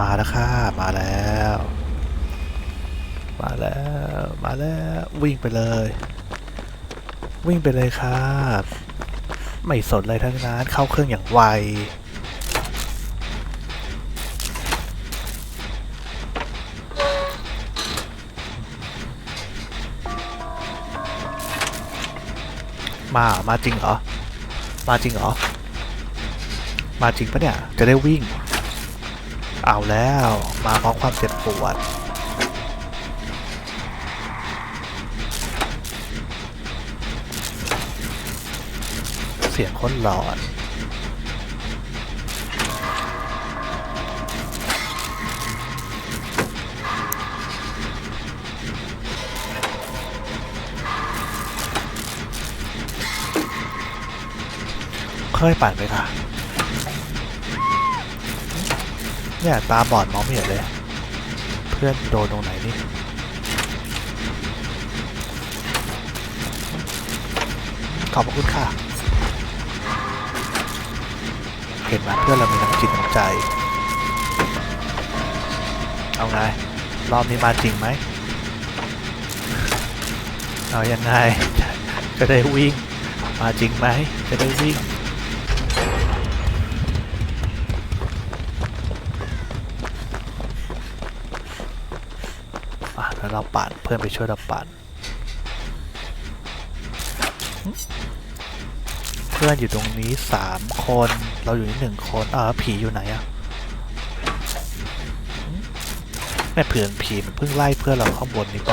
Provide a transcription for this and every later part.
มาแล้วค่ะมาแล้ว มาแล้ว มาแล้ววิ่งไปเลย วิ่งไปเลยครับไม่สนอะไรทั้งนั้นเข้าเครื่องอย่างไวมา มาจริงเหรอ มาจริงเหรอ มาจริงปะเนี่ย จะได้วิ่ง เอาแล้ว มาพร้อมความเจ็บปวด เสียงคนหลอนเคยปั่นไหมคะ เนี่ยตาบอดมองไม่เห็นเลย เพื่อนโดนตรงไหนนี่ขอบคุณค่ะ เห็นไหมเพื่อนเรามีน้ำจิตน้ำใจ เอาไง รอบนี้มาจริงไหม เอายังไง จะได้วิ่ง มาจริงไหม จะได้วิ่ง อะแล้ว เราปั่นเพื่อนไปช่วยเราปั่นเพื่อนอยู่ตรงนี้สามคนเราอยู่นี่หนึ่งคนอ่าวผีอยู่ไหนอะแม่เพื่อนผีมันเพิ่งไล่เพื่อนเราข้างบนนี้ไป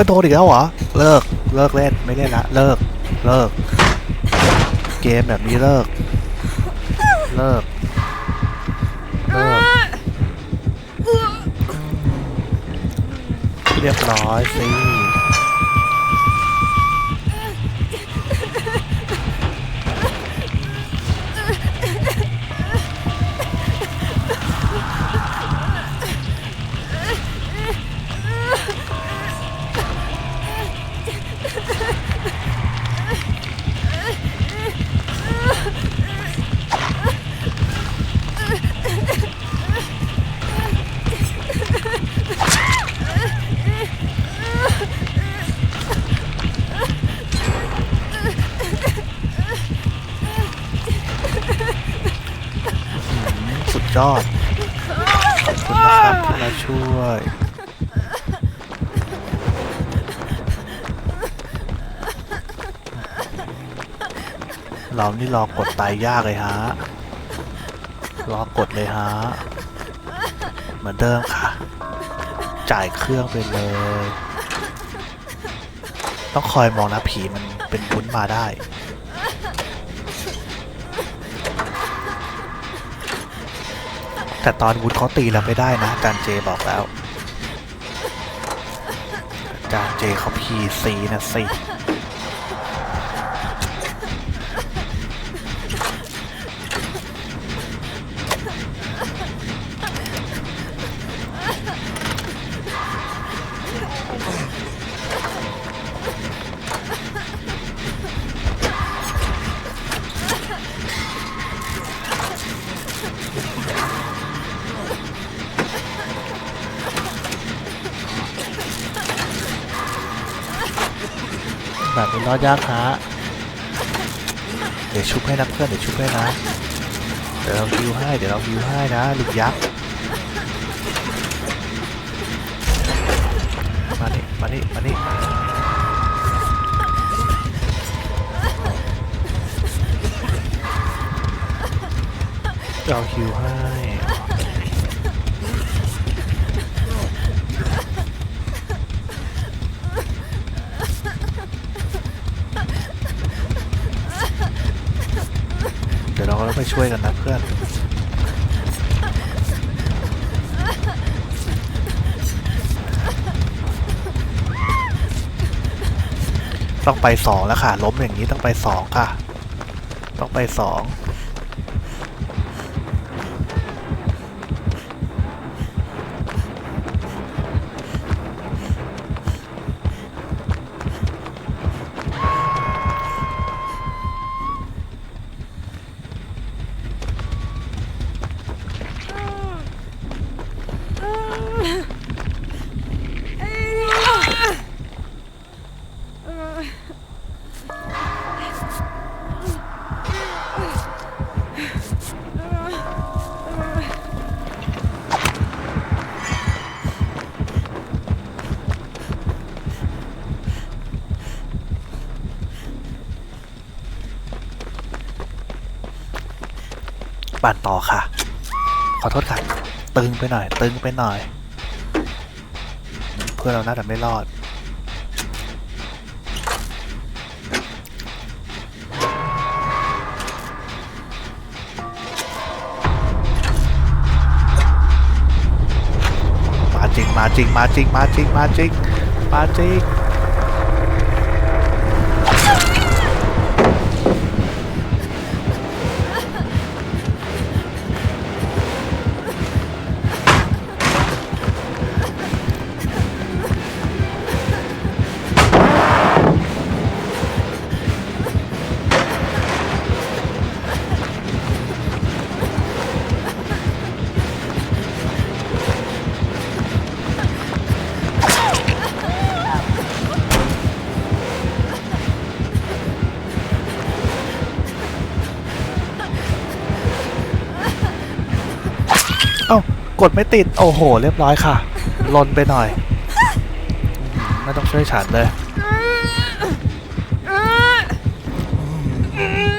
ก็โดนอีกแล้วเหรอ เลิก เลิกเล่น ไม่เล่นละ เลิก เลิก เกมแบบนี้เลิก เลิก เลิก เรียบร้อยสิ ยอด ขอบคุณนะครับที่มาช่วย เรานี่รอกดตายยากเลยฮะ รอกดเลยฮะ เหมือนเดิมค่ะ จ่ายเครื่องไปเลย ต้องคอยมองนะผีมันเป็นพุ้นมาได้ แต่ตอนวุฒเขาตีเราไม่ได้นะอาจารย์เจบอกแล้วอาจารย์เจเขาพีซีนะสิ รอยากฮะเดี๋ยวชุบให้นะเพื่อนเดี๋ยวชุบให้นะ เดี๋ยวเราวิวให้เดี๋ยวเราวิวให้นะลูกยักษ์มานี่มานี่มานี่เราคิวให้ ช่วยกันนะเพื่อน ต้องไปสองแล้วค่ะ ล้มอย่างนี้ต้องไปสองค่ะ ต้องไปสอง ปั่นต่อค่ะ ขอโทษค่ะ ตึงไปหน่อย ตึงไปหน่อย เพื่อนเราน่าจะไม่รอด มาจริง มาจริง มาจริง มาจริง มาจริง มาจริง กดไม่ติด โอ้โห เรียบร้อยค่ะลนไปหน่อย ไม่ต้องช่วยฉันเลย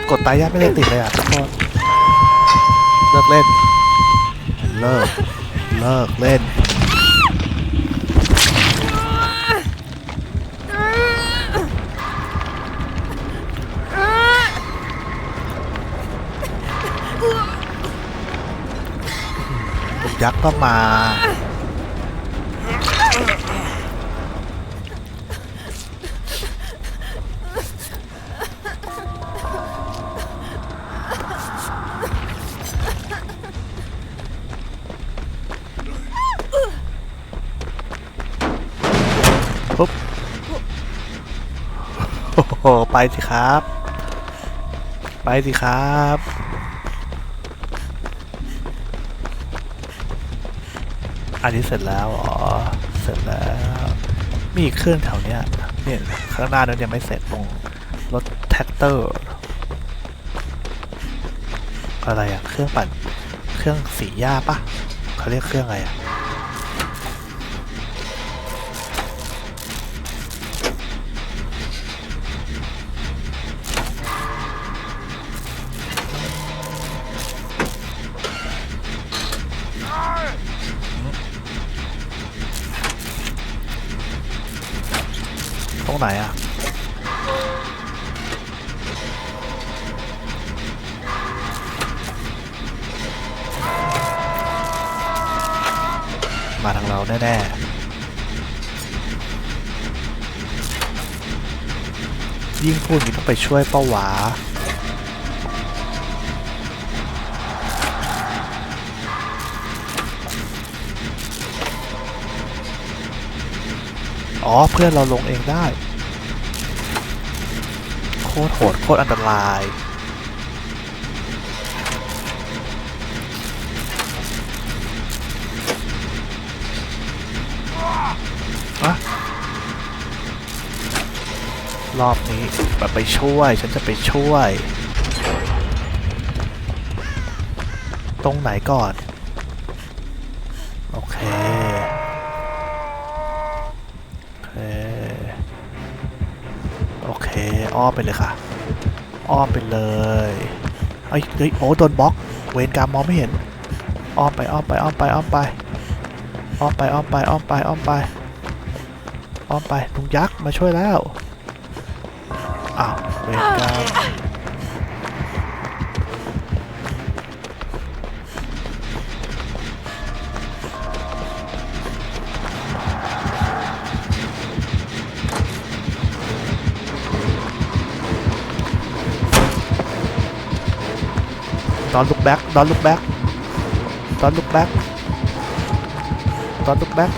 กดตายยากไม่ได้ติดเลยอะทุกคนเลิกเล่น เลิก เลิกเล่น ยักษ์ก็มา ปุ๊บ โอ้โห ไปสิครับ ไปสิครับ อันนี้เสร็จแล้วอ๋อเสร็จแล้ว มีเครื่องแถวเนี้ยเนี่ยข้างหน้านั้นยังไม่เสร็จตรงรถแท็กเตอร์ อะไรอะเครื่องปั่น เครื่องสีหญ้าปะเขาเรียกเครื่องอะไรอะ ตรงไหนอะมาทางเราแน่ๆยิ่งพูดอย่งนี้ต้องไปช่วยเป้าหวา อ๋อ เพื่อนเราลงเองได้ โคตรโหด โคตรอันตราย อะรอบนี้แบบไปช่วย ฉันจะไปช่วย ตรงไหนก่อน โอเค อ้อมไปเลยค่ะ อ้อมไปเลยเฮ้ยเฮ้ยโอ้โดนบล็อก เวนกรรมมองไม่เห็น อ้อมไปอ้อมไปอ้อมไปอ้อมไป อ้อมไปอ้อมไปอ้อมไปอ้อมไป อ้อมไปลุงยักษ์มาช่วยแล้ว อ้าว เวนกรรม ดอนลุกแบ็กดอนลุกแบ็กดอนลุกแบ็กดอนลุกแบ็ก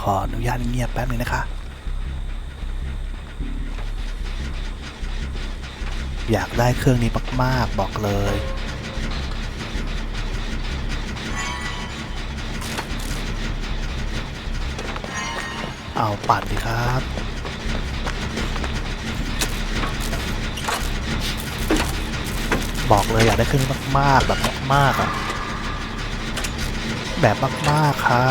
ขออนุญาตเงียบแป๊บนึงนะคะ อยากได้เครื่องนี้มาก ๆ บอกเลย เอาปั่นดีครับ บอกเลยอยากได้เครื่องนี้มาก ๆ แบบมากๆอะแบบมาก ๆ ค่ะ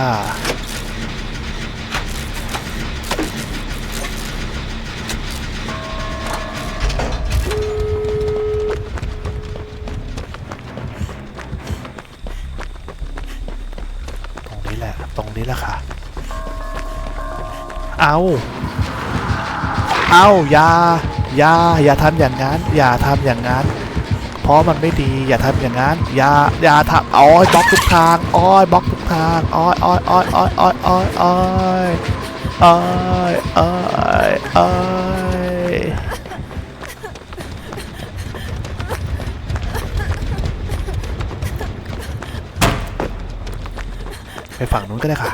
ตรงนี้แหละค่ะ เอาเอาอย่าอย่าอย่าทำอย่างนั้น อย่าทำอย่างนั้น เพราะมันไม่ดี อย่าทำอย่างนั้น อย่า อย่าทำอ้อยบล็อกทุกทางอ้อยบล็อกทุกทางอ้อยอ้อยอ้อยอ้อยอ้อยอ้อยอ้อยอ้อยอ้อย ไปฝั่งนู้นก็ได้ค่ะ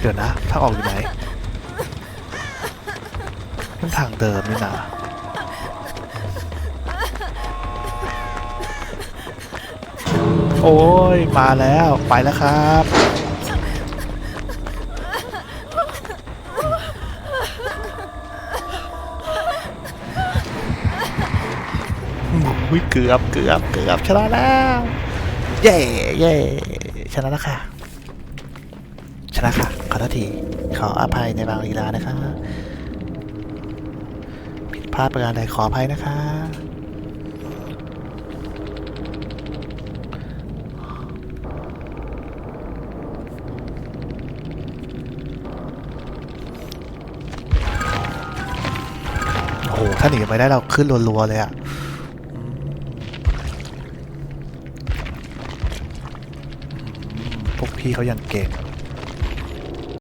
เดี๋ยวนะทางออกอยู่ไหนมันทางเดิมนี่นะโอ้ย มาแล้ว ไปแล้วครับ อุ้ยเกือบเกือบเกือบชนะแล้วเย่เย่ชนะแล้วค่ะ ชนะค่ะขอโทษทีขออภัยในบางลีลานะคะ ผิดพลาดประการใดขออภัยนะคะโอ้โหถ้าหนีไปได้เราขึ้นรัวๆเลยอะ พี่เขายังเก่ง